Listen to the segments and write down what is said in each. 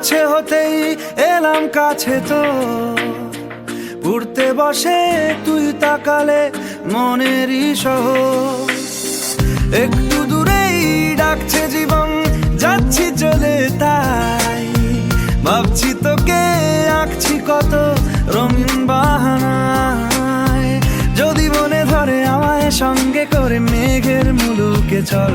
ইচ্ছে হতেই এলাম কাছে তো। উড়তে বসে তুই তাকালে মনেরই সহ একটু দূরেই ডাকছে জীবন, যাচ্ছি চলে তাই। ভাবছি তোকে, আঁকছি কত রঙিন বাহানায়। যদি মনে ধরে আমায় সঙ্গে করে মেঘের মুলুকে চল।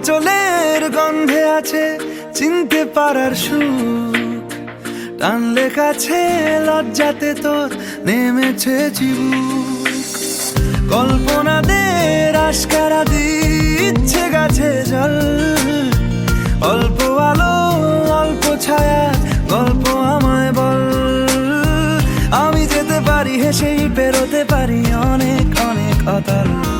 তোরা চলের গন্ধে আছে চিনতে পারার সুখ। টানলে কাছে লজ্জাতে তোর নেমেছে চিবুক কল্পনাদের আশকারা দিচ্ছে গাছে জল। অল্প আলো, অল্প ছায়া, গল্প আমায় বল। আমি যেতে পারি, হেসেই পেরোতে পারি অনেক অনেক অতল।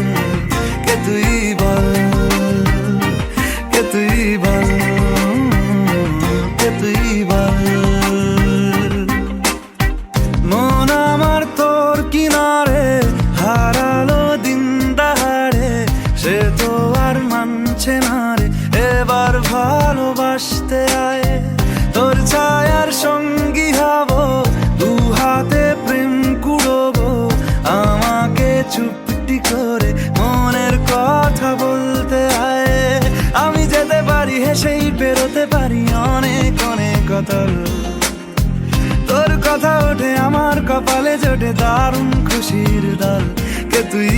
কতল তোর কথা ওঠে আমার কপালে জোটে দারুণ খুশির দল। কে তুই